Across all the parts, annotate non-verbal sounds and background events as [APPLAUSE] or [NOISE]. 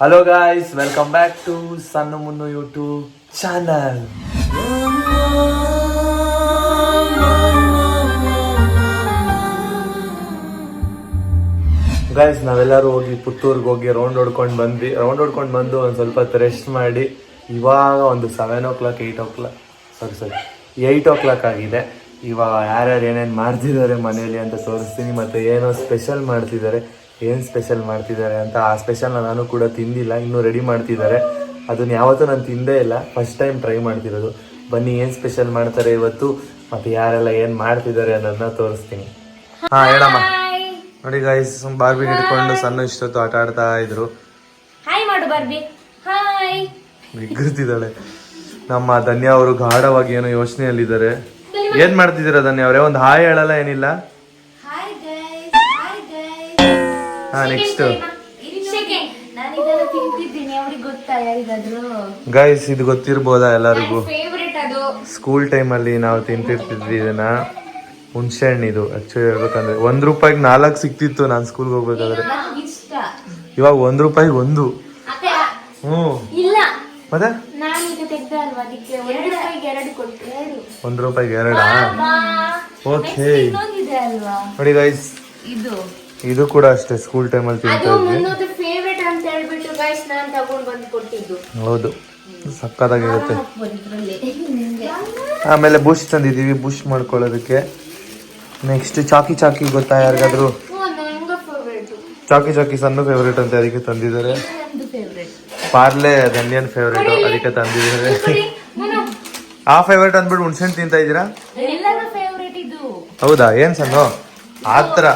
Hello guys welcome back to ಸಣ್ಣ Munnu YouTube channel guys ನಾವೆಲ್ಲರೂ ಹೋಗಿ ಪುತ್ತೂರ್ಗೆ ಹೋಗಿ ರೌಂಡ್ ಹೊಡ್ಕೊಂಡು ಬಂದ್ವಿ. ರೌಂಡ್ ಹೊಡ್ಕೊಂಡು ಬಂದು ಒಂದು ಸ್ವಲ್ಪ ಹೊತ್ತು ರೆಸ್ಟ್ ಮಾಡಿ. ಇವಾಗ ಒಂದು seven o'clock eight o'clock sorry sorry eight o'clock ಆಗಿದೆ. ಇವಾಗ ಯಾರ್ಯಾರು ಏನೇನು ಮಾಡ್ತಿದ್ದಾರೆ ಮನೆಯಲ್ಲಿ ಅಂತ ತೋರಿಸ್ತೀನಿ. ಮತ್ತು ಏನೋ ಸ್ಪೆಷಲ್ ಮಾಡ್ತಿದ್ದಾರೆ. ಏನು ಸ್ಪೆಷಲ್ ಮಾಡ್ತಿದ್ದಾರೆ ಅಂತ ಆ ಸ್ಪೆಷಲ್ನ ನಾನು ಕೂಡ ತಿಂದಿಲ್ಲ ಇನ್ನೂ ರೆಡಿ ಮಾಡ್ತಿದ್ದಾರೆ. ಅದನ್ನ ಯಾವತ್ತೂ ನಾನು ತಿಂದೇ ಇಲ್ಲ ಫಸ್ಟ್ ಟೈಮ್ ಟ್ರೈ ಮಾಡ್ತಿರೋದು. ಬನ್ನಿ ಏನು ಸ್ಪೆಷಲ್ ಮಾಡ್ತಾರೆ ಇವತ್ತು ಮತ್ತು ಯಾರೆಲ್ಲ ಏನು ಮಾಡ್ತಿದ್ದಾರೆ ಅನ್ನೋದನ್ನ ತೋರಿಸ್ತೀನಿ. ಹಾಂ ಹೇಳಮ್ಮ. ನೋಡಿ ಗಾಯ್ಸ್ ಬಾರ್ಬಿ ಹಿಡ್ಕೊಂಡು ಸಣ್ಣ ಇಷ್ಟೊತ್ತು ಆಟ ಆಡ್ತಾ ಇದ್ರು. ಬಿಗ್ಗುತ್ತಿದ್ದಾಳೆ ನಮ್ಮ ಧನ್ಯ ಅವರು ಗಾಢವಾಗಿ ಏನೋ ಯೋಚನೆಯಲ್ಲಿದ್ದಾರೆ. ಏನ್ ಮಾಡ್ತಿದ್ದೀರಾ ಧನ್ಯ ಅವರೇ? ಒಂದು ಹಾಯ್ ಹೇಳಲ್ಲ ಏನಿಲ್ಲ? ಹಾ ನೆಕ್ಸ್ಟ್ ಗೈಸ್ ಇದು ಗೊತ್ತಿರ್ಬೋದಾ ಎಲ್ಲರಿಗೂ? ಸ್ಕೂಲ್ ಅದು. ಸ್ಕೂಲ್ ಟೈಮಲ್ಲಿ ನಾವು ತಿಂತಿರ್ತಿದ್ವಿ ಇದನ್ನ. ಹುಣಸೆ ಹಣ್ಣು ಇದು ಆಕ್ಚುಲಿ ಹೇಳ್ಬೇಕಂದ್ರೆ ಒಂದ್ ರೂಪಾಯಿಗೆ ನಾಲ್ಕು ಸಿಕ್ತಿತ್ತು ನಾನು ಸ್ಕೂಲ್ಗೆ ಹೋಗ್ಬೇಕಾದ್ರೆ. ಇವಾಗ ಒಂದ್ ರೂಪಾಯಿಗೆ ಒಂದು. ಹ್ಞೂ ಮತ್ತೆ? ನಾನು ಈಗ ತೆಗ್ದೆ ಅಲ್ವಾ ಅದಕ್ಕೆ ಒಂದು ರೂಪಾಯಿಗೆ ಎರಡು ಓಕೆ ಇನ್ನೊಂದಿದೆ ಅಲ್ವಾ? ನೋಡಿ ಗೈಸ್ ಇದು. ಇದು ಕೂಡ ಅಷ್ಟೇ ಸ್ಕೂಲ್ ಟೈಮಲ್ಲಿ ತಿಂತಾ ಇದ್ವಿ. ಮುನ್ನೋದು ಅಂತ ಹೇಳ್ಬಿಟ್ಟು ಗೈಸ್ ನಾನು ತಗೊಂಡ್ ಬಂದು ಕೊಟ್ಟಿದ್ದು. ಹೌದು ಸಕ್ಕತ್ತಾಗಿರುತ್ತೆ. ಆಮೇಲೆ ಬುಷ್ ತಂದಿದ್ದೀವಿ ಬುಷ್ ಮಾಡ್ಕೊಳ್ಳೋದಕ್ಕೆ. ನೆಕ್ಸ್ಟ್ ಚಾಕಿ ಚಾಕಿ ಗೊತ್ತಾ ಯಾರಿಗಾದ್ರು? ಚಾಕಿ ಚಾಕಿ ಸಣ್ಣ ಫೇವ್ರೇಟ್ ಅಂತ ಅದಕ್ಕೆ ತಂದಿದ್ದಾರೆ? ಪಾರ್ಲೆ ಧನ್ಯನ್ ಫೇವ್ರೇಟ್ ಅದಕ್ಕೆ ತಂದಿದ್ದಾರೆ. ಆ ಫೇವ್ರೇಟ್ ಅಂದ್ಬಿಟ್ಟು ಹುಣ್ಸೆಹಣ್ಣು ತಿಂತಾ ಇದ್ದೀರಾ? ಹೌದಾ ಏನ್ ಸಣ್ಣ? ಆ ಥರ.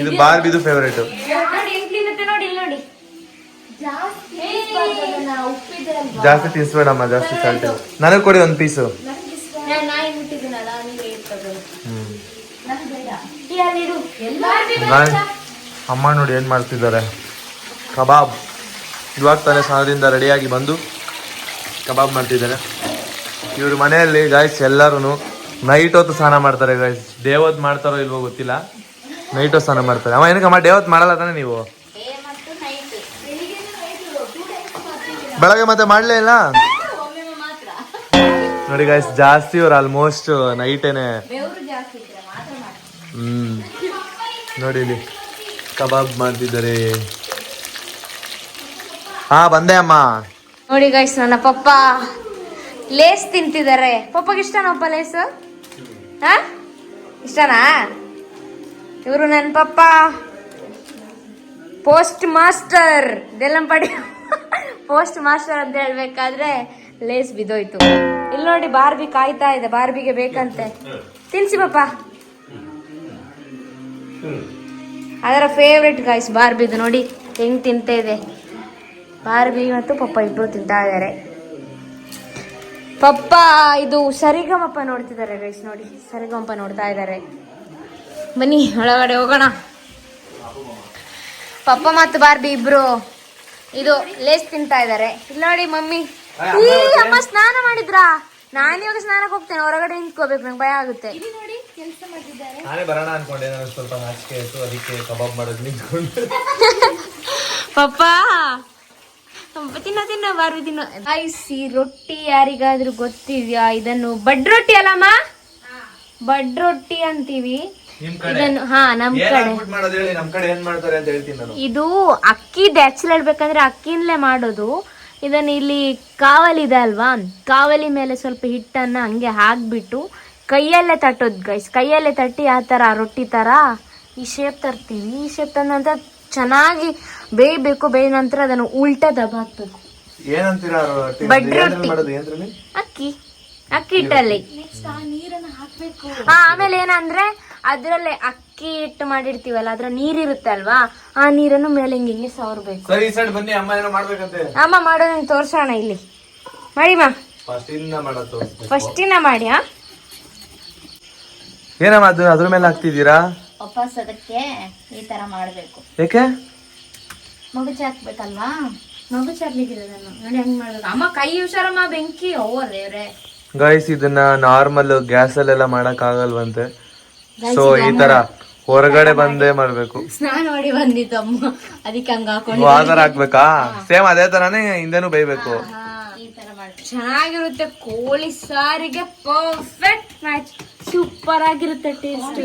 ಇದು ಬಾರ್ಬಿದು ಫೇವ್ರೇಟ್ ನೋಡಿ ಹೆಂಗ್ ತಿನ್ನುತ್ತೆ ನೋಡಿ ಇಲ್ಲಿ ನೋಡಿ. ಜಾಸ್ತಿ ಉಪ್ಪಿದೆ ಅಲ್ವಾ ಜಾಸ್ತಿ ತಿನ್ಸ್ಬೇಡಮ್ಮ ಜಾಸ್ತಿ ಸಾಲ್ಟ್ ನನಗೆ ಕೊಡಿ ಒಂದು ಪೀಸು ಅಮ್ಮ ನೋಡಿ ಏನು ಮಾಡ್ತಿದ್ದಾರೆ. ಕಬಾಬ್. ಇವಾಗ ತಾನೇ ಸ್ನಾನದಿಂದ ರೆಡಿಯಾಗಿ ಬಂದು ಕಬಾಬ್ ಮಾಡ್ತಿದ್ದಾರೆ. ಇವ್ರ ಮನೆಯಲ್ಲಿ ಗಾಯ್ಸ್ ಎಲ್ಲರೂ ನೈಟ್ ಹೊತ್ತು ಸ್ನಾನ ಮಾಡ್ತಾರೆ ಗಾಯ್ಸ್ ಡೇ ಹೊತ್ತು ಮಾಡ್ತಾರೋ ಇಲ್ವೋ ಗೊತ್ತಿಲ್ಲ. ನೈಟ್ ಸ್ನಾನ ಮಾಡ್ತಾರೆ. ಅವ ಏನಕ್ಕಮ್ಮ ಡೇ ಹೊತ್ತು ಮಾಡಲ್ಲ ತಾನೇ ನೀವು? ಬೆಳಿಗ್ಗೆ ಮತ್ತೆ ಮಾಡಲೇ ಇಲ್ಲ? ನೋಡಿ ಗಾಯ್ಸ್ ಜಾಸ್ತಿ ಇವ್ರು ಆಲ್ಮೋಸ್ಟ್ ನೈಟೇನೆ ಹ್ಮ್. ನೋಡಿ ಇಲ್ಲಿ ಕಬಾಬ್ ಮಾಡ್ತಿದ್ದಾರೆ. ಹಾ ಬಂದೆ ಅಮ್ಮ. ನೋಡಿ ಗಾಯ್ಸ್ ನನ್ನ ಪಪ್ಪ ಲೇಸ್ ತಿಂತಿದ್ದಾರೆ. ಪಪ್ಪಗೆ ಇಷ್ಟನಪ್ಪ ಲೇಸ್? ಹಾ? ಇಷ್ಟನಾ? ಇವರು ನನ್ನ ಪಪ್ಪ. ಪೋಸ್ಟ್ ಮಾಸ್ಟರ್ ಪಡಿ ಪೋಸ್ಟ್ ಮಾಸ್ಟರ್ ಅಂತ ಹೇಳ್ಬೇಕಾದ್ರೆ ಲೇಸ್ ಬಿದ್ದೋಯ್ತು. ಇಲ್ಲಿ ನೋಡಿ ಬಾರ್ಬಿ ಕಾಯ್ತಾ ಇದೆ. ಬಾರ್ಬಿಗೆ ಬೇಕಂತೆ. ತಿನ್ಸಿ ಪಪ್ಪ. ಅದರ ಫೇವ್ರೆಟ್ ಗಾಯ್ಸ್ ಬಾರ್ಬಿದು ನೋಡಿ ಹೆಂಗ್ ತಿಂತ ಇದೆ. ಬಾರ್ಬಿ ಮತ್ತು ಪಪ್ಪ ಇಬ್ರು ತಿಂತಾ ಇದ್ದಾರೆ ಪಪ್ಪ, ಇದು ಸರಿಗಮಪ್ಪ ನೋಡ್ತಿದ್ದಾರೆ ಗೈಸ್ ನೋಡಿ. ಸರಿಗಮಪ್ಪ ನೋಡ್ತಾ ಇದ್ದಾರೆ ಬನ್ನಿ ಒಳಗಡೆ ಹೋಗೋಣ. ಪಪ್ಪ ಮತ್ತು ಬಾರ್ಬಿ ಇಬ್ರು ಇದು ಲೇಸ್ ತಿಂತಾ ಇದ್ದಾರೆ. ಇಲ್ಲ ನೋಡಿ ಮಮ್ಮಿ. ಈ ಅಮ್ಮ ಸ್ನಾನ ಮಾಡಿದ್ರಾ? ನಾನು ಇವಾಗ ಸ್ನಾನಕ್ಕೆ ಹೋಗ್ತೇನೆ ಹೊರಗಡೆ ನಿಂತ್ಕೋಬೇಕು ನಂಗೆ ಭಯ ಆಗುತ್ತೆ. ನಾನೇ ಬರೋಣ ಅನ್ಕೊಂಡೆ ನನಗೆ ಸ್ವಲ್ಪ ನಾಚಿಕೆ ಆಯ್ತು ಅದಕ್ಕೆ ಕಬಾಬ್ ಮಾಡೋದು ನಿಂತ್ಕೊಂಡು. [LAUGHS] ಪಪ್ಪ ತಿನ್ನ ತಿನ್ನ ಬಾರ್ಬಿ ತಿನ್ನ. ಐಸಿ ರೊಟ್ಟಿ ಯಾರಿಗಾದ್ರೂ ಗೊತ್ತಿದ್ಯಾ? ಇದನ್ನು ಬಡ್ ರೊಟ್ಟಿ ಅಲ್ಲಮ್ಮ? ಬಡ್ ರೊಟ್ಟಿ ಅಂತೀವಿ. ಇದನ್ನು ಹಾ ನಮ್ ಕಡೆ. ಮಾಡೋದು ಹೇಳಿ ನಮ್ ಕಡೆ ಏನ್ ಮಾಡ್ತಾರೆ ಅಂತ ಹೇಳ್ತೀನಿ ನಾನು. ಇದು ಅಕ್ಕಿ ಆಕ್ಚುಲಿ ಹೇಳ್ಬೇಕಂದ್ರೆ ಅಕ್ಕಿನ್ಲೇ ಮಾಡೋದು. ಇದನ್ನ ಇಲ್ಲಿ ಕಾವಲಿ ಇದೆ ಅಲ್ವಾ? ಕಾವಲಿ ಮೇಲೆ ಸ್ವಲ್ಪ ಹಿಟ್ಟನ್ನ ಹಂಗೆ ಹಾಕ್ಬಿಟ್ಟು ಕೈಯಲ್ಲೇ ತಟ್ಟೋದು ಗೈಸ್ ಕೈಯಲ್ಲೇ ತಟ್ಟಿ ಆ ಥರ ರೊಟ್ಟಿ ತರ ಈ ಶೇಪ್ ತರ್ತೀವಿ ಈ ಶೇಪ್ ತಂದ ನಂತರ ಚೆನ್ನಾಗಿ ಬೇಯಬೇಕು. ಬೇಯ ನಂತರ ಅದನ್ನು ಉಲ್ಟಾ ದಬ್ಬ ಹಾಕ್ಬೇಕು. ಏನಂತೀರಾ ರೊಟ್ಟಿ? ಬಡ್ ಅಕ್ಕಿ. ಅಕ್ಕಿ ಹಿಟ್ಟಲ್ಲಿ. ಹಾ ಆಮೇಲೆ ಏನಂದ್ರೆ ಅದ್ರಲ್ಲೇ ಅಕ್ಕಿ ಹಿಟ್ಟು ಮಾಡಿರ್ತೀವಲ್ಲ ಅದ್ರ ನೀರಿರುತ್ತೆ ಅಲ್ವಾ? ಆ ನೀರನ್ನು ಮೇಲೆ ಹಿಂಗೆ ಹಿಂಗೆ ಸವರ್ಬೇಕು. ಸರಿ ಈ ಸೈಡ್ ಬನ್ನಿ ಅಮ್ಮ ಏನೋ ಮಾಡ್ಬೇಕಂತೆ. ಅಮ್ಮ ಮಾಡೋದನ್ನ ತೋರ್ಸೋಣ ಇಲ್ಲಿ. ಮಾಡಿ ಮಾ. ಫಸ್ಟ್ ಇಂದ ಮಾಡೋದು ತೋರಿಸ್ಬೇಕು. ಫಸ್ಟಿನ ಮಾಡಿ ಹಾ ಏನಮ್ಮ ಅದು ಅದ್ರ ಮೇಲೆ ಹಾಕ್ತಿದ್ದೀರಾ? ವಾಪಸ್ ಅದಕ್ಕೆ ಈ ತರ ಮಾಡ್ಬೇಕು. ಏಕೆ? ಮಗುಚಿ ಹಾಕ್ಬೇಕಲ್ವಾ? ಮಗುಚಿ ಹಾಕ್ಲಿಕ್ಕಿದೆ ನಾನು. ನೋಡಿ ಹೆಂಗ್ ಮಾಡ್ಬೇಕು ಅಮ್ಮ ಕೈ ಹುಷಾರಮ್ಮ ಬೆಂಕಿ. ಓ ದೇವ್ರೆ ಗೈಸ್ ಇದನ್ನ ನಾರ್ಮಲ್ ಗ್ಯಾಸ್ ಅಲ್ಲೆಲ್ಲ ಮಾಡಕ್ ಆಗಲ್ವಂತೆ ಸೊ ಈ ತರ ಹೊರಗಡೆ ಬಂದೇ ಮಾಡ್ಬೇಕು. ಸ್ನಾನ ಮಾಡಿ ಬಂದಿದ್ದಮ್ಮ. ಅದಕ್ಕೆ ಹಂಗ ಹಾಕೊಂಡು ಆಧಾರ ಹಾಕ್ಬೇಕಾ? ಸೇಮ್ ಅದೇ ತರಾನೇ ಹಿಂದೆನೂ ಬೇಯ್ಬೇಕು. ಈ ತರ ಮಾಡಿ ಚೆನ್ನಾಗಿರುತ್ತೆ. ಕೋಳಿ ಸಾರಿಗೆ ಪರ್ಫೆಕ್ಟ್ ಮ್ಯಾಚ್ ಸೂಪರ್ ಆಗಿರುತ್ತೆ ಟೇಸ್ಟ್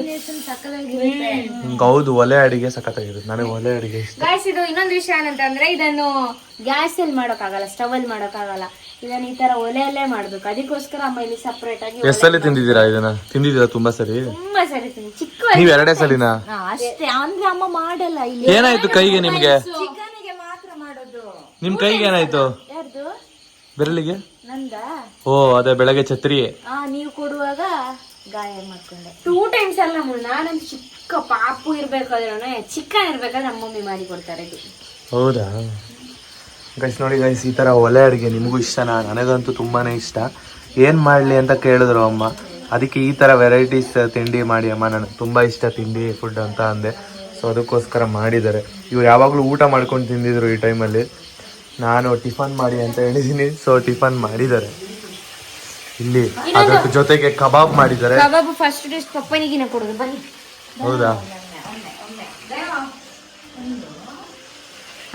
ಹೌದು ಒಲೆ ಅಡಿಗೆ ಸಖತ್ತಾಗಿರುತ್ತೆ. ನನಗೆ ಒಲೆ ಅಡಿಗೆ ಇಷ್ಟ. ಗಾಯ್ಸ್ ಇದು ಇನ್ನೊಂದು ವಿಷಯ ಏನಂತಂದ್ರೆ ಇದನ್ನು ಗ್ಯಾಸ್ ಅಲ್ಲಿ ಮಾಡೋಕ್ಕಾಗಲ್ಲ ಸ್ಟವ್ ಅಲ್ಲಿ ಮಾಡೋಕ್ಕಾಗಲ್ಲ. ಇದನ್ನ ಈ ತರ ಒಲೆಯಲ್ಲೇ ಮಾಡ್ಬೇಕು. ಅದಕ್ಕೋಸ್ಕರ ಅಮ್ಮ ಇಲ್ಲಿ ಸಪ್ರೇಟ್ ಆಗಿ ಎಷ್ಟಲ್ಲಿ ತಿಂದಿದ್ದೀರಾ ಇದನ್ನ? ತಿಂದಿದ್ದೀರಾ ತುಂಬಾ ಸರಿ? ತುಂಬಾ ಸರಿ ತಿಂದು ಚಿಕ್ಕ ನೀವ್ ಎರಡೇ ಸಲಿನಾ? ಹಾ, ಅಷ್ಟೇ. ಅಂದ್ರೆ ಅಮ್ಮ ಮಾಡಲ್ಲ ಇಲ್ಲಿ. ಏನಾಯ್ತು ಕೈಗೆ ನಿಮ್ಗೆ? ಚಿಕನ್ಗೆ ಮಾತ್ರ ಮಾಡೋದು. ನಿಮ್ ಕೈಗೆ ಏನಾಯ್ತು? ಯಾರ್ದು? ಬೆರಳಿಗೆ? ನಂದ? ಓ ಅದೇ ಬೆಳಗ್ಗೆ ಛತ್ರಿ ಆ ನೀವು ಕೊಡುವಾಗ ಗಾಯ ಮಾಡ್ಕೊಂಡೆ. ಟೂ ಟೈಮ್ಸ್ ಅಲ್ಲ ನಮ್ಮ ನಾನಂತೂ ಚಿಕ್ಕ ಪಾಪು ಇರ್ಬೇಕಾದ್ರೆ ಚಿಕನ್ ಇರ್ಬೇಕಾದ್ರೆ ನಮ್ಮ ಮಮ್ಮಿ ಮಾಡಿ ಕೊಡ್ತಾರೆ ಇದು. ಹೌದಾ? ಗೈಸ್ ನೋಡಿ ಗೈಸ್ ಈ ತರ ಒಲೆ ಅಡುಗೆ ನಿಮಗೂ ಇಷ್ಟನಾ ನನಗಂತೂ ತುಂಬಾನೇ ಇಷ್ಟ. ಏನು ಮಾಡ್ಲಿ ಅಂತ ಕೇಳಿದ್ರು ಅಮ್ಮ. ಅದಕ್ಕೆ ಈ ತರ ವೆರೈಟೀಸ್ ತಿಂಡಿ ಮಾಡಿ ಅಮ್ಮ. ನನಗೆ ತುಂಬಾ ಇಷ್ಟ ತಿಂಡಿ ಫುಡ್ ಅಂತ ಅಂದೆ. ಸೊ ಅದಕ್ಕೋಸ್ಕರ ಮಾಡಿದ್ದಾರೆ. ಇವ್ರು ಯಾವಾಗಲೂ ಊಟ ಮಾಡ್ಕೊಂಡು ತಿಂದಿದ್ರು ಈ ಟೈಮಲ್ಲಿ ನಾನು ಟಿಫನ್ ಮಾಡಿ ಅಂತ ಹೇಳಿದ್ದೀನಿ ಸೊ ಟಿಫನ್ ಮಾಡಿದ್ದಾರೆ. ಇಲ್ಲಿ ಅದ್ರ ಜೊತೆಗೆ ಕಬಾಬ್ ಮಾಡಿದ್ದಾರೆ. ಹೌದಾ?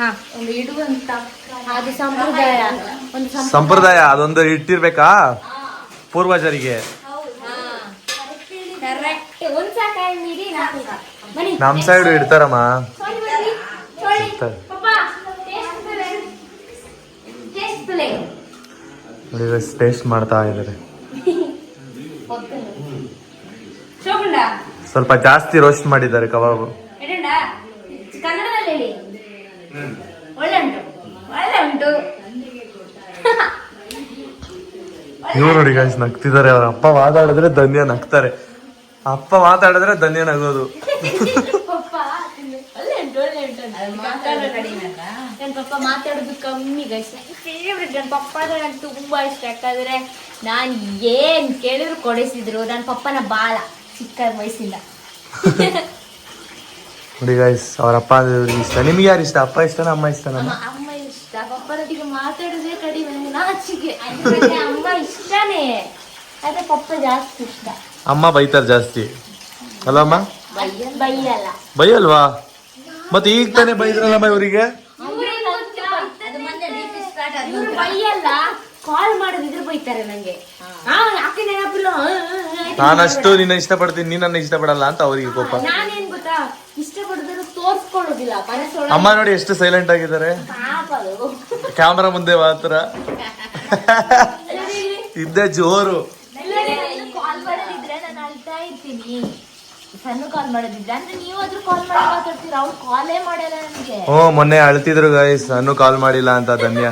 ಒಂದು ಇಡುವಂತ ಅದು ಸಂಪ್ರದಾಯ. ಒಂದು ಸಂ- ಸಂಪ್ರದಾಯ ಅದೊಂದು ಇಟ್ಟಿರ್ಬೇಕಾ? ಪೂರ್ವಜರಿಗೆ. ನಮ್ ಸೈಡ್ ಇಡ್ತಾರಮ್ಮ. ಟೇಸ್ಟ್ ಮಾಡ್ತಾ ಇದ್ದಾರೆ. ಸ್ವಲ್ಪ ಜಾಸ್ತಿ ರೋಸ್ಟ್ ಮಾಡಿದ್ದಾರೆ ಕಬಾಬು. ಎಡಂಡ ಕನ್ನಡದಲ್ಲಿ ಹೇಳಿ. ಒಳ್ಳೆ ಉಂಟು ಒಳ್ಳೆ ಉಂಟು ಇವ್ರು ನೋಡಿ ಗಾಯ್ಸ್ ನಗ್ತಿದ್ದಾರೆ. ಅವ್ರ ಅಪ್ಪ ಮಾತಾಡಿದ್ರೆ ಧನ್ಯ ನಗ್ತಾರೆ. ಅಪ್ಪ ಮಾತಾಡಿದ್ರೆ ಧನ್ಯ ನಗೋದು. ಅಂತ. ಪಪ್ಪ ಮಾತಾಡೋದು ಕಮ್ಮಿ ಗೈಸ್ ಫೇವ್ರೆಟ್ ನನ್ನ ಪಪ್ಪ ಅಂದ್ರೆ ನಂಗೆ ತುಂಬಾ ಇಷ್ಟ. ಯಾಕಂದ್ರೆ ನಾನ್ ಏನ್ ಕೇಳಿದ್ರು ಕೊಡಿಸಿದ್ರು. ನನ್ನ ಪಪ್ಪನ ಬಾಲ ಚಿಕ್ಕ ವಯಸ್ಸಿಂದ. [LAUGHS] ನೋಡಿ ಗೈಸ್ ಅವ್ರ ಅಪ್ಪ ಅಂದ್ರೆ ಇಷ್ಟ ನಿಮ್ಗೆ ಯಾರು ಇಷ್ಟ? ಅಪ್ಪ ಇಷ್ಟನ ಅಮ್ಮ ಇಷ್ಟನ? ಅಮ್ಮ ಅಮ್ಮ ಇಷ್ಟ. ಪಪ್ಪನೊಟ್ಟಿಗೆ ಮಾತಾಡೋದೇ ಕಡಿಮೆ ನಂಗೆ ನಾಚಿಕೆ. ಅಂದ್ರೆ ಅಮ್ಮ ಇಷ್ಟನೇ. ಪಪ್ಪ ಜಾಸ್ತಿ ಇಷ್ಟ. ಅಮ್ಮ ಬೈತಾರೆ ಜಾಸ್ತಿ. ಅಲ್ಲಮ್ಮ ಬೈಯಲ್ಲ. ಬೈಯಲ್ವಾ? ಮತ್ತೆ ಈಗ ತಾನೇ ಬೈದ್ರಲ್ಲಮ್ಮ ಇವರಿಗೆ? ಬೈಯಲ್ಲ. ಕಾಲ್ ಬೈತಾರೆ ನಂಗೆ. ನಾನಷ್ಟು ನಿನ್ನ ಇಷ್ಟಪಡ್ತೀನಿ ನೀನ್ ನನ್ನ ಇಷ್ಟಪಡಲ್ಲ ಅಂತ ಅವರಿಗೆ ಕೋಪ. ನಾನೇನ್ ಮನಸ್ಸೊಳಗೆ ಅಮ್ಮ ನೋಡಿ ಎಷ್ಟು ಸೈಲೆಂಟ್ ಆಗಿದ್ದಾರೆ. ಕ್ಯಾಮ್ರಾ ಮುಂದೆ ಮಾತ್ರ ಇದ್ದೆ ಜೋರು. ಓ ಮಾಡೋದಿದ್ರೆ ನಾನು ಅಳ್ತಾ ಇರ್ತೀನಿ. ಸಣ್ಣ ಕಾಲ್ ಮಾಡೋದಿದ್ರೆ. ಅಂದ್ರೆ ನೀವಾದ್ರೂ ಕಾಲ್ ಮಾಡಿ ಮಾತಾಡ್ತೀರ? ಅವ್ರು ಕಾಲೇ ಮಾಡಲ್ಲ ನನಗೆ. ಹ್ಞೂ ಮೊನ್ನೆ ಅಳ್ತಿದ್ರು ಗೈಸ್ ಸಣ್ಣ ಕಾಲ್ ಮಾಡಿಲ್ಲ ಅಂತ ಧನ್ಯ.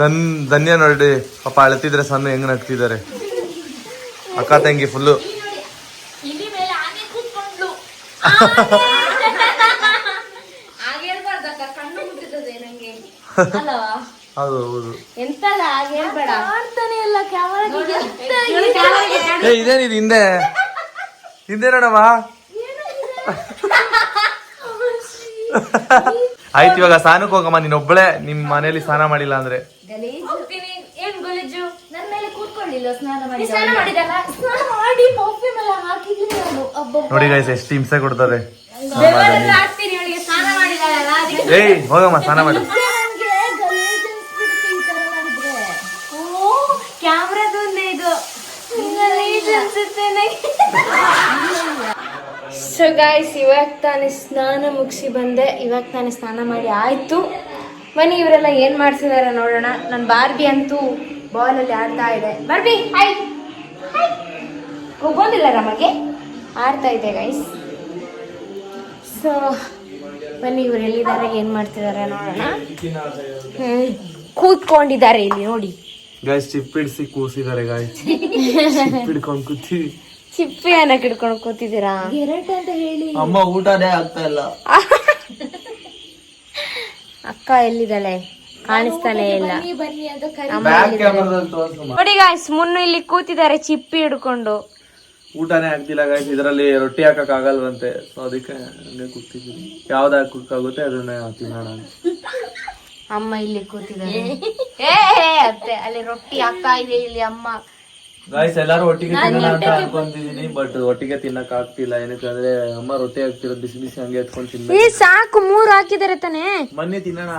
ದನ್ ಧನ್ಯ ನೋಡಿ. ಪಾಪ ಅಳ್ತಿದ್ರೆ ಸಣ್ಣ ಹೆಂಗ್ ನಗ್ತಿದ್ದಾರೆ. ಅಕ್ಕ ತಂಗಿ ಫುಲ್ಲು ಇಲ್ಲಿ ಮೇಲೆ ಆನೆ ಕೂತ್ಕೊಂಡ್ಲು [LAUGHS] ಹಾಗೆ ಹೇಳ್ಬಾರ್ದಕ್ಕ ಕಣ್ಣು ಮುಟ್ಟಿದ್ದದೆ ನಂಗೆ ಅಲ್ವಾ ಹೌದು ಹೌದು. ಎಂತಲ್ಲ ಹೇಳ್ಬೇಡ ಮಾಡ್ತಾನೆ ಇಲ್ಲ ಕ್ಯಾಮರಾಗೆ ಏ ಇದೇನಿದು ಹಿಂದೆ? ಹಿಂದೆ ನೋಡಮ್ಮ [LAUGHS] ಆಯ್ತು ಇವಾಗ ಸ್ನಾನಕ್ಕೆ ಹೋಗಮ್ಮ ನೀನ್ ಒಬ್ಳೆ ನಿಮ್ ಮನೇಲಿ ಸ್ನಾನ ಮಾಡಿಲ್ಲ ಅಂದ್ರೆ. ನೋಡಿ ಗೈಸ್ ಎಷ್ಟು ಹಿಂಸೆ ಕೊಡ್ತಾರೆ. ಏಯ್ ಹೋಗಮ್ಮ ಸ್ನಾನ ಮಾಡಿ. ಸೊ ಗಾಯ್ಸ್ ಇವಾಗ ತಾನೇ ಸ್ನಾನ ಮುಗಿಸಿ ಬಂದೆ. ಇವಾಗ ತಾನೇ ಸ್ನಾನ ಮಾಡಿ ಆಯ್ತು. ಬನ್ನಿ, ಇವರೆಲ್ಲ ಏನ್ ಮಾಡ್ಸಿದಾರೆ ನೋಡೋಣ. ನನ್ನ ಬಾರ್ಬಿ ಅಂತೂ ಬಾಲಲ್ಲಿ ಆಡ್ತಾ ಇದೆ. ಬಾರ್ಬಿ ಹಾಯ್ ಹೋಗೋದಿಲ್ಲ ನಮಗೆ ಆಡ್ತಾ ಇದೆ ಗೈಸ್ ಸೊ ಬನ್ನಿ, ಇವ್ರು ಎಲ್ಲಿದ್ದಾರೆ, ಏನ್ ಮಾಡ್ತಿದ್ದಾರೆ ನೋಡೋಣ. ಕೂತ್ಕೊಂಡಿದ್ದಾರೆ ಇಲ್ಲಿ, ನೋಡಿ. ಗಾಯ್ಸ್ ಚಿಪ್ಪಿಡ್ಸಿ ಕೂಸಿದ್ದಾರೆ ಗಾಯ್ಸ್ ಚಿಪ್ಪಿಡ್ಕೊಂಡ್ ಕೂತಿ. ಚಿಪ್ಪೆ ಅನ್ನಕ್ ಹಿಡ್ಕೊಂಡು ಕೂತಿದ್ದೀರಾ? ಗೆರಟೆ ಅಂತ ಹೇಳಿ. ಅಮ್ಮ ಊಟನೇ ಆಗ್ತಾ ಇಲ್ಲ. ಅಕ್ಕ ಎಲ್ಲಿದ್ದಾಳೆ? ಕಾಣಿಸ್ತಾನೆ ಇಲ್ಲ. ಬನ್ನಿ ಕರಿ ಅಮ್ಮ ಬ್ಯಾಕ್ ಎಲ್ಲಿದ್ದಾಳೆ? ಕ್ಯಾಮ್ರಾದಲ್ಲಿ ತೋರ್ಸಮ್ಮ ನೋಡಿ ಗಾಯ್ಸ್ ಮುನ್ನು ಇಲ್ಲಿ ಕೂತಿದ್ದಾರೆ ಚಿಪ್ಪಿ ಹಿಡ್ಕೊಂಡು. ಊಟನೇ ಆಗ್ತಿಲ್ಲ ಗಾಯ್ಸ್ ಇದರಲ್ಲಿ ರೊಟ್ಟಿ ಹಾಕಕ್ ಆಗಲ್ವಂತೆ ಸೊ ಅದಕ್ಕೆ ಹಂಗೆ ಕೂತಿದ್ದೀನಿ. ಯಾವ್ದು ಹಾಕಕ್ಕಾಗುತ್ತೆ ಅದನ್ನ ತಿನ್ನೋಣ. ಅಮ್ಮ ಇಲ್ಲಿ ಕೂತಿದ್ದಾರೆ. ಏ. ಅತ್ತೆ ಅಲ್ಲಿ ರೊಟ್ಟಿ ಆಗ್ತಾ ಇದೆ ಇಲ್ಲಿ ಅಮ್ಮ. ಗಾಯ್ಸ್ ಎಲ್ಲಾರು ಒಟ್ಟಿಗೆ ತಿನ್ನೋಣ ಅಂತ ಅನ್ಕೊಂತಿದೀನಿ ಬಟ್ ಒಟ್ಟಿಗೆ ತಿನ್ನಕ್ ಆಗ್ತಿಲ್ಲ. ಏನಕ್ಕಂದ್ರೆ ಅಮ್ಮ ರೊಟ್ಟಿ ಹಾಕ್ತಿರೋದು ಬಿಸಿ ಬಿಸಿ ಹಂಗೆ ಎತ್ಕೊಂಡ್ ತಿನ್ನ ಏ ಸಾಕು ಮೂರ್ ಹಾಕಿದಾರೆ ತಾನೇ. ಮೊನ್ನೆ ತಿನ್ನೋಣ.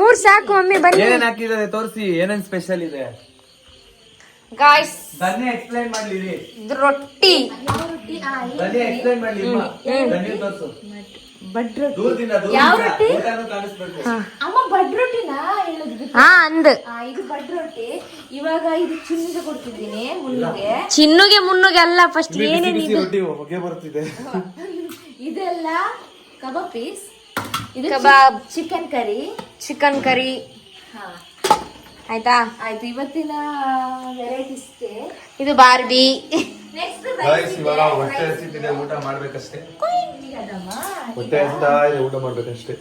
ಮೂರ್ ಸಾಕು ಮಮ್ಮಿ ಬನ್ನಿ. ಏನೇನ್ ಹಾಕಿದಾರೆ ತೋರಿಸಿ ಏನೇನ್ ಸ್ಪೆಷಲ್ ಇದೆ? ಗಾಯ್ಸ್ ಬನ್ನಿ ಎಕ್ಸ್ಪ್ಲೈನ್ ಮಾಡ್ಲಿ. ರೊಟ್ಟಿ. ಬನ್ನಿ ಎಕ್ಸ್ಪ್ಲೈನ್ ಮಾಡ್ಲಿ ಅಮ್ಮ. ಬನ್ನಿ ತೋರ್ಸು. ಊಟನೂ ಕಾಣಿಸ್ಬೇಕು. ಅಮ್ಮ ಬಡ್ ರೊಟ್ಟಿನ? ಹಾ ಅಂದ್. ಇದು ಬಡ್ ರೊಟ್ಟಿ. ಇವಾಗ ಇದು ಚಿನ್ನದ ಕೊಡ್ತಿದ್ದೀನಿ ಮುನ್ನುಗೆ. ಚಿನ್ನುಗೆ ಮುನ್ನುಗೆ ಅಲ್ಲ ಫಸ್ಟ್ ಏನೇನು ಇದು? ರೊಟ್ಟಿ ಬರ್ತಿದೆ. [LAUGHS] ಇದೆಲ್ಲ ಕಬಾಬ್ ಪೀಸ್. ಇದು kebab. Chicken curry. Chicken curry. ಹಾ. ಆಯ್ತಾ? ಆಯ್ತು ಇವತ್ತಿನ ವೆರೈಟೀಸ್ ಇದು ಬಾರ್ಬಿ. ಗಾಯ್ಸ್ ಇವಾಗ ಹೊಟ್ಟೆ ಹಸಿತಿದೆ ಊಟ ಮಾಡ್ಬೇಕಷ್ಟೇ. ಹೊಟ್ಟೆ ಹಸ್ತಾ ಇದೆ ಊಟ ಮಾಡ್ಬೇಕಷ್ಟೇ.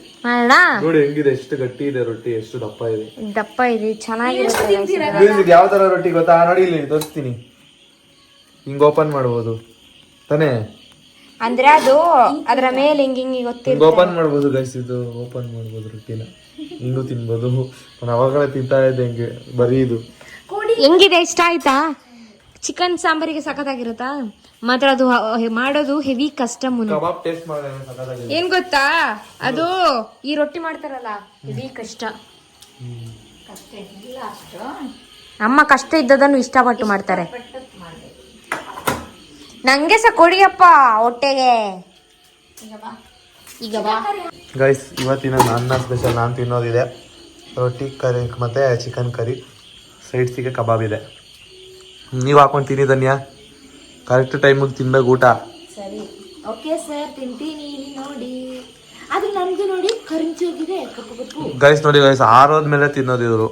ನೋಡಿ ಹೆಂಗಿದೆ ಎಷ್ಟು ಗಟ್ಟಿ ಇದೆ ರೊಟ್ಟಿ ಎಷ್ಟು ದಪ್ಪ ಇದೆ. ದಪ್ಪ ಇದೆ ಚೆನ್ನಾಗಿರುತ್ತೆ ಯಾವ ತರ ರೊಟ್ಟಿ ಗೊತ್ತಾ? ನೋಡಿ ಇಲ್ಲಿ ತೋರಿಸ್ತೀನಿ. ಹಿಂಗ್ ಓಪನ್ ಮಾಡ್ಬೋದು. ತಾನೇ? ಅಂದ್ರೆ ಅದು ಅದ್ರ ಮೇಲೆ ಹಿಂಗ್ ಹಿಂಗ್ ಗೊತ್ತಿಲ್ಲ ಓಪನ್ ಮಾಡ್ಬೋದು ಗೈಸ್ ಇದು ಓಪನ್ ಮಾಡ್ಬೋದು ರೊಟ್ಟಿನ. ಹಿಂಗೂ ತಿನ್ಬೋದು. ನಾನು ಅವಾಗಲೇ ತಿಂತಾ ಇದ್ದೆ ಹೆಂಗೆ ಬರೀ ಇದು. ಹೆಂಗಿದೆ ಇಷ್ಟ ಆಯ್ತಾ? ಚಿಕನ್ ಸಾಂಬಾರಿಗೆ ಸಖತ್ತಾಗಿರುತ್ತಾ? ಮಾತ್ರ ಅದು ಮಾಡೋದು ಹೆವಿ ಕಷ್ಟ ಏನ್ ಗೊತ್ತಾ? ಅದು ಈ ರೊಟ್ಟಿ ಮಾಡ್ತಾರಲ್ಲ ಹೆವಿ ಕಷ್ಟ. ಅಮ್ಮ ಕಷ್ಟ ಇದ್ದದನ್ನು ಇಷ್ಟಪಟ್ಟು ಮಾಡ್ತಾರೆ. ನಂಗೆ ಸಹ ಕೊಡಿಯಪ್ಪ ಹೊಟ್ಟೆಗೆ. ಈಗ ಬಾ. ಗೈಸ್ ಇವತ್ತಿನ ನನ್ನ ಸ್ಪೆಷಲ್ ನಾನು ತಿನ್ನೋದಿದೆ. ರೊಟ್ಟಿ ಕರಿ ಮತ್ತೆ ಚಿಕನ್ ಕರಿ. ಸೈಡ್ಸಿಗೆ ಕಬಾಬ್ ಇದೆ. ನೀವು ಹಾಕೊಂಡು ತಿನ್ನಿ ಧನ್ಯ ಕರೆಕ್ಟ್ ಟೈಮಿಗೆ ತಿನ್ಬೇಕು ಊಟ. ಸರಿ. ಓಕೆ ಸರ್ ತಿಂತೀನಿ ನೋಡಿ. ಅದು ನಮ್ದು ನೋಡಿ ಕರಂಚಿ ಹೋಗಿದೆ ಕಪ್ಪು ಕಪ್ಪು. ಗೈಸ್ ನೋಡಿ ಗೈಸ್ ಆರೋದ್ಮೇಲೆ ತಿನ್ನೋದು ಇವರು.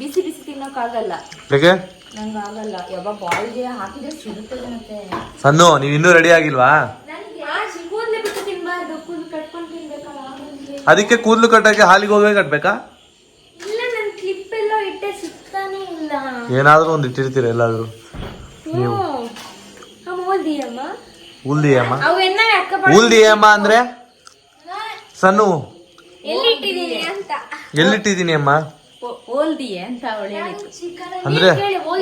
ಬಿಸಿ ಬಿಸಿ ತಿನ್ನೋಕ್ಕಾಗಲ್ಲ ಹೇಗೆ ನಂಗೆ ಆಗಲ್ಲ. ಯಾವಾಗ ಬಾಲ್ಗೆ ಹಾಕಿದ್ರೆ ಸಿಗುತ್ತದೆ ಮತ್ತೆ. ಸನ್ನು ನೀವು ಇನ್ನೂ ರೆಡಿ ಆಗಿಲ್ವಾ. ಅದಕ್ಕೆ ಕೂದಲು ಕಟ್ಟಕ್ಕೆ ಹಾಲಿಗೆ ಹೋಗೇ ಕಟ್ಬೇಕಾ ಇಲ್ಲ ನನ್ ಕ್ಲಿಪ್ ಎಲ್ಲ ಇಟ್ಟೆ ಸಿಗ್ತಾನೆ ಇಲ್ಲ ಏನಾದರೂ ಒಂದು ಇಟ್ಟಿರ್ತೀರ ಎಲ್ಲಾದರೂ? ನೀವು. ಉಲ್ದಿಯಮ್ಮ ಉಲ್ದಿಯಮ್ಮ ಅಂದ್ರೆ? ಅಂತ. ಎಲ್ಲಿಟ್ಟಿದ್ದೀನಿ ಅಮ್ಮ? ಅಂದ್ರೆ?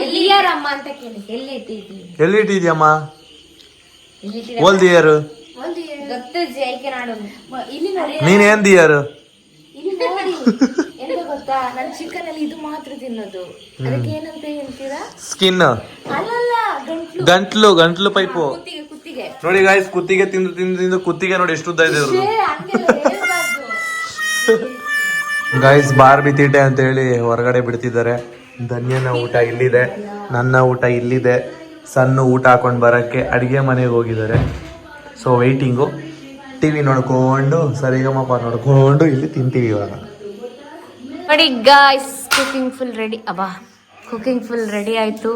ಎಲ್ಲಿಯಾರಮ್ಮ ಕೇಳಿ. ಎಲ್ಲಿ ಇಟ್ಟಿದ್ದೀನಿ ಎಲ್ಲಿ ಇಟ್ಟಿದ್ಯಮ್ಮ ಓಲ್ದಿಯರು ನೀನೇನ್ ದಿಯರು? ನೋಡಿ. [LAUGHS] ಎಂತ ಗೊತ್ತಾ? ನನ್ ಚಿಕನ್ ಅಲ್ಲಿ ಇದು ಮಾತ್ರ ತಿನ್ನೋದು. ಅದಕ್ಕೆ ಏನಂತ ಹೇಳ್ತೀರಾ? ಸ್ಕಿನ್ ಅಲ್ಲಲ್ಲ ಗಂಟ್ಲು. ಗಂಟ್ಲು ಗಂಟ್ಲು ಪೈಪು. ಕುತ್ತಿಗೆ ಕುತ್ತಿಗೆ. ನೋಡಿ ಗಾಯ್ಸ್ ಕುತ್ತಿಗೆ ತಿಂದು ತಿಂದು ತಿಂದು ಕುತ್ತಿಗೆ ನೋಡಿ ಎಷ್ಟು ಉದ್ದ ಇದೆ ಇವ್ರದ್ದು ಏ, ಹಂಗೆಲ್ಲ ಹೇಳ್ಬಾರ್ದು. ಗಾಯ್ಸ್ ಬಾರ್ ಬಿತ್ತಿಟ್ಟೆ ಅಂತ ಹೇಳಿ ಹೊರಗಡೆ ಬಿಡ್ತಿದ್ದಾರೆ. ಧನ್ಯನ ಊಟ ಇಲ್ಲಿದೆ ನನ್ನ ಊಟ ಇಲ್ಲಿದೆ. ಸಣ್ಣ ಊಟ ಹಾಕೊಂಡು ಬರೋಕ್ಕೆ ಅಡುಗೆ ಮನೆಗೆ ಹೋಗಿದ್ದಾರೆ. ಸೊ ವೆಯ್ಟಿಂಗು ಟಿ ವಿ ನೋಡ್ಕೊಂಡು ಸರಿಗಮಪ ನೋಡ್ಕೊಂಡು ಇಲ್ಲಿ ತಿಂತೀವಿ ಇವಾಗ. ನೋಡಿ ಗಾಯ್ಸ್ ಕುಕಿಂಗ್ ಫುಲ್ ರೆಡಿ ಅಬ್ಬಾ ಕುಕಿಂಗ್ ಫುಲ್ ರೆಡಿ ಆಯಿತು.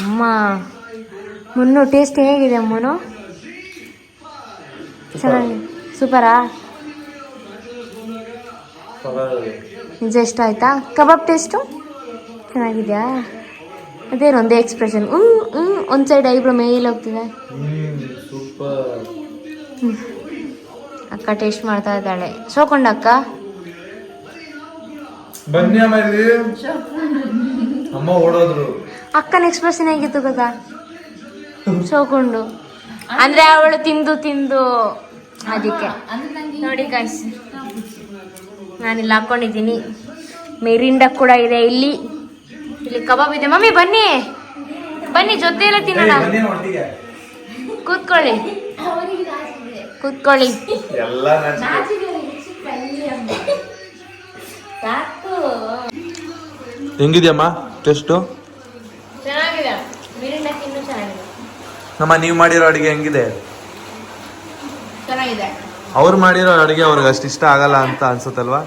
ಅಮ್ಮ ಮುನ್ನು ಟೇಸ್ಟ್ ಹೇಗಿದೆ ಅಮ್ಮನು? ಚೆನ್ನಾಗಿ ಸೂಪರಾ? ನಿಜ ಇಷ್ಟ ಆಯ್ತಾ? ಕಬಾಬ್ ಟೇಸ್ಟು ಚೆನ್ನಾಗಿದೆಯಾ? ಅದೇನು ಒಂದೇ ಎಕ್ಸ್ಪ್ರೆಷನ್ ಹ್ಞೂ ಹ್ಞೂ ಒಂದು ಸೈಡ್ ಐಬ್ರೋ ಮೇಲೆ ಹೋಗ್ತಿದೆ. ಸೂಪರ್. ಅಕ್ಕ ಟೇಸ್ಟ್ ಮಾಡ್ತಾ ಇದ್ದಾಳೆ. ಸೋಕೊಂಡ ಅಕ್ಕ? ಅಕ್ಕನ ಎಕ್ಸ್ಪ್ರೆಷನ್ ಹೇಗಿತ್ತು ಗೊತ್ತಾ? ಸೋಕೊಂಡು. ಅಂದ್ರೆ ಅವಳು ತಿಂದು ತಿಂದು ಅದಕ್ಕೆ. ನೋಡಿ ಗಾಯ್ಸ್ ನಾನಿಲ್ಲಿ ಹಾಕೊಂಡಿದ್ದೀನಿ. ಮೆರಿಂಡ ಕೂಡ ಇದೆ ಇಲ್ಲಿ. ಇಲ್ಲಿ ಕಬಾಬ್ ಇದೆ. ಮಮ್ಮಿ ಬನ್ನಿ. ಬನ್ನಿ ಜೊತೆ ಎಲ್ಲ ತಿನ್ನೋಣ ಕೂತ್ಕೊಳ್ಳಿ. ಕೂತ್ಕೊಳ್ಳಿ. ಎಲ್ಲ ಹೆಂಗಿದೆಯಮ್ಮ ಅಮ್ಮ. ಸಾಕು ಹೆಂಗಿದ್ಯಮ್ಮ? ಟೆಸ್ಟು ಚೆನ್ನಾಗಿದೆ. ಮಿರಿಂಡಕ್ಕೆ ಇನ್ನೂ ಚೆನ್ನಾಗಿದೆ. ನಮ್ಮ ನೀವು ಮಾಡಿರೋ ಅಡುಗೆ ಹೆಂಗಿದೆ? ಚೆನ್ನಾಗಿದೆ. ಅವ್ರು ಮಾಡಿರೋ ಅಡುಗೆ ಅವ್ರಿಗೆ ಅಷ್ಟು ಇಷ್ಟ ಆಗಲ್ಲ ಅಂತ ಅನ್ಸುತ್ತಲ್ವಾ?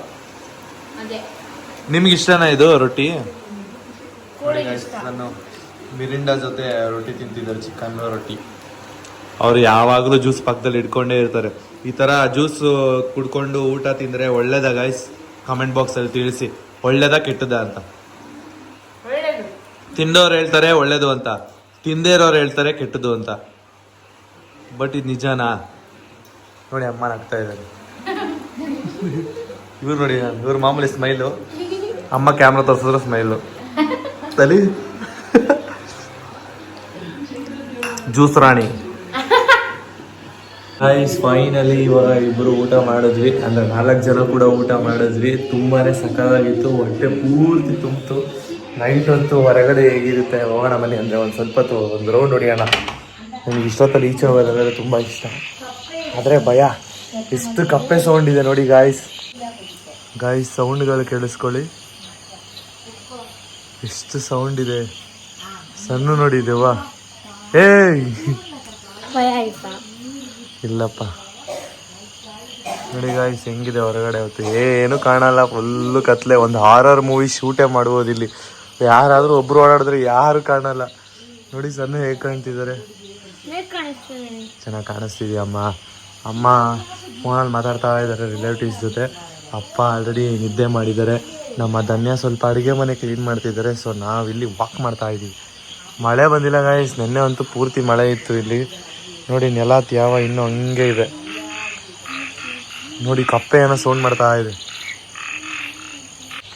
ಅದೇ. ನಿಮ್ಗೆ ಇಷ್ಟನಾ ಇದು ರೊಟ್ಟಿ? ನಾನು ಮಿರಿಂಡಾ ಜೊತೆ ರೊಟ್ಟಿ ತಿಂತಿದ್ದಾರೆ ಚಿಕನ್ ರೊಟ್ಟಿ. ಅವ್ರು ಯಾವಾಗಲೂ ಜ್ಯೂಸ್ ಪಕ್ಕದಲ್ಲಿ ಇಟ್ಕೊಂಡೇ ಇರ್ತಾರೆ. ಈ ಥರ ಜ್ಯೂಸ್ ಕುಡ್ಕೊಂಡು ಊಟ ತಿಂದರೆ ಒಳ್ಳೇದ ಗೈಸ್ ಕಮೆಂಟ್ ಬಾಕ್ಸಲ್ಲಿ ತಿಳಿಸಿ. ಒಳ್ಳೇದಾ ಕೆಟ್ಟದ ಅಂತ. ತಿಂದವ್ರು ಹೇಳ್ತಾರೆ ಒಳ್ಳೇದು ಅಂತ. ತಿಂದೇ ಇರೋರು ಹೇಳ್ತಾರೆ ಕೆಟ್ಟದು ಅಂತ. ಬಟ್ ಇದು ನಿಜನಾ? ನೋಡಿ ಅಮ್ಮ ನಗ್ತಾ ಇದ್ದಾರೆ. [LAUGHS] ಇವ್ರು ನೋಡಿ ಇವ್ರ ಮಾಮೂಲಿ ಸ್ಮೈಲು ಅಮ್ಮ ಕ್ಯಾಮ್ರಾ ತೋರಿಸಿದ್ರೆ ಸ್ಮೈಲು ತಲಿ. [LAUGHS] ಜ್ಯೂಸ್ ರಾಣಿ. ಗೈಸ್ ಫೈನಲಿ ಇವಾಗ ಇಬ್ರು ಊಟ ಮಾಡಿದ್ವಿ. ಅಂದ್ರೆ ನಾಲ್ಕು ಜನ ಕೂಡ ಊಟ ಮಾಡಿದ್ವಿ. ತುಂಬಾನೇ ಸಕ್ಕತ್ತಾಗಿತ್ತು ಹೊಟ್ಟೆ ಪೂರ್ತಿ ತುಂಬಿತು. ನೈಟ್ ಅಂತೂ ಹೊರಗಡೆ ಹೇಗಿರುತ್ತೆ ಹೋಗೋಣ ಮನೆ ಅಂದ್ರೆ ಒಂದು ಸ್ವಲ್ಪ ಹೊತ್ತು ಒಂದು ರೌಂಡ್ ಹೊಡಿಯೋಣ. ನನಗೆ ಇಷ್ಟೊತ್ತಲ್ಲಿ ಈಚೆ ಹೋಗೋದಂದರೆ ತುಂಬ ಇಷ್ಟ. ಆದರೆ ಭಯ. ಎಷ್ಟು ಕಪ್ಪೆ ಸೌಂಡ್ ಇದೆ ನೋಡಿ ಗಾಯ್ಸ್ ಗಾಯ್ಸ್ ಸೌಂಡ್ಗಳು ಕೇಳಿಸ್ಕೊಳ್ಳಿ. ಎಷ್ಟು ಸೌಂಡ್ ಇದೆ. ಸಣ್ಣ ಏಯ್! ಭಯ ಆಯ್ತಾ? ಇಲ್ಲಪ್ಪ. ನೋಡಿ ಗಾಯ್ಸ್ ಹೆಂಗಿದೆ ಹೊರಗಡೆ ಅವತ್ತು ಏನು ಕಾಣಲ್ಲ ಫುಲ್ಲು ಕತ್ಲೆ. ಒಂದು ಹಾರರ್ ಮೂವಿ ಶೂಟೇ ಮಾಡ್ಬೋದು ಇಲ್ಲಿ. ಯಾರಾದರೂ ಒಬ್ರು ಓಡಾಡಿದ್ರೆ ಯಾರು ಕಾಣಲ್ಲ. ನೋಡಿ ಸಣ್ಣ ಹೇಗೆ ಕಾಣ್ತಿದ್ದಾರೆ. ಚೆನ್ನಾಗಿ ಕಾಣಿಸ್ತಿದ್ಯಾ ಅಮ್ಮ. ಅಮ್ಮ ಫೋನಲ್ಲಿ ಮಾತಾಡ್ತಾ ಇದ್ದಾರೆ ರಿಲೇಟಿವ್ಸ್ ಜೊತೆ. ಅಪ್ಪ ಆಲ್ರೆಡಿ ನಿದ್ದೆ ಮಾಡಿದ್ದಾರೆ. ನಮ್ಮ ಧನ್ಯ ಸ್ವಲ್ಪ ಅಡುಗೆ ಮನೆ ಕ್ಲೀನ್ ಮಾಡ್ತಿದ್ದಾರೆ. ಸೊ ನಾವಿಲ್ಲಿ ವಾಕ್ ಮಾಡ್ತಾ ಇದ್ದೀವಿ ಮಳೆ ಬಂದಿಲ್ಲ ಗಾಯ್ಸ್ ನಿನ್ನೆ ಅಂತೂ ಪೂರ್ತಿ ಮಳೆ ಇತ್ತು ಇಲ್ಲಿ. ನೋಡಿ ನೆಲ ತ್ಯಾವ ಇನ್ನೂ ಹಂಗೆ ಇದೆ. ನೋಡಿ ಕಪ್ಪೆ ಏನೋ ಸೌಂಡ್ ಮಾಡ್ತಾ ಇದೆ.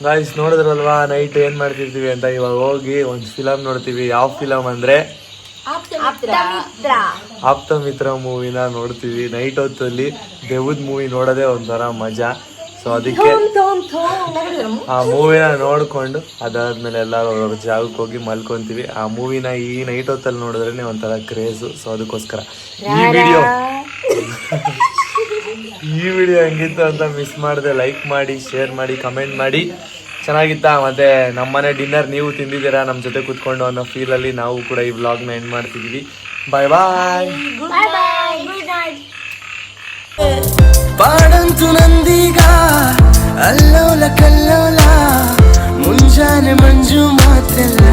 ಗಾಯ್ಸ್ ನೋಡಿದ್ರಲ್ವಾ ನೈಟ್ ಏನ್ ಮಾಡ್ತಿರ್ತೀವಿ ಅಂತ? ಇವಾಗ ಹೋಗಿ ಒಂದು ಫಿಲಮ್ ನೋಡ್ತೀವಿ. ಯಾವ ಫಿಲಮ್ ಅಂದ್ರೆ? ಆಪ್ತ ಮಿತ್ರ ಮೂವಿನ ನೋಡ್ತೀವಿ. ನೈಟ್ ಹೊತ್ತಲ್ಲಿ ದೆವ್ವದ ಮೂವಿ ನೋಡೋದೇ ಒಂಥರ ಮಜಾ. ಸೊ ಅದಕ್ಕೆ ಆ ಮೂವಿನ ನೋಡ್ಕೊಂಡು ಅದಾದ್ಮೇಲೆ ಎಲ್ಲರೂ ಅವ್ರವ್ರ ಜಾಗಕ್ಕೆ ಹೋಗಿ ಮಲ್ಕೊಂತೀವಿ. ಆ ಮೂವಿನ ಈ ನೈಟ್ ಹೊತ್ತಲ್ಲಿ ನೋಡಿದ್ರೆ ಒಂಥರ ಕ್ರೇಜು ಸೊ ಅದಕ್ಕೋಸ್ಕರ ಈ ವಿಡಿಯೋ ಈ ವಿಡಿಯೋ ಹೆಂಗಿತ್ತು ಅಂತ ಮಿಸ್ ಮಾಡಿದೆ. ಲೈಕ್ ಮಾಡಿ ಶೇರ್ ಮಾಡಿ ಕಮೆಂಟ್ ಮಾಡಿ. ಚೆನ್ನಾಗಿತ್ತಾ? ಮತ್ತೆ ನಮ್ಮನೆ ಡಿನ್ನರ್ ನೀವು ತಿಂದಿದ್ದೀರಾ? ನಮ್ಮ ಜೊತೆ ಕೂತ್ಕೊಂಡು ಅನ್ನೋ ಫೀಲಲ್ಲಿ ನಾವು ಕೂಡ ಈ ವ್ಲಾಗ್ನ ಎಂಡ್ ಮಾಡ್ತಿದ್ದೀವಿ ಬಾಯ್ ಬಾಯ್ ಬಾಯ್ ನಂದೀಗ ಅಲ್ಲೋಲ ಕಲ್ಲೋಲ ಮುಂಜಾನೆ ಮಂಜು ಮಾತೆಲ್ಲ.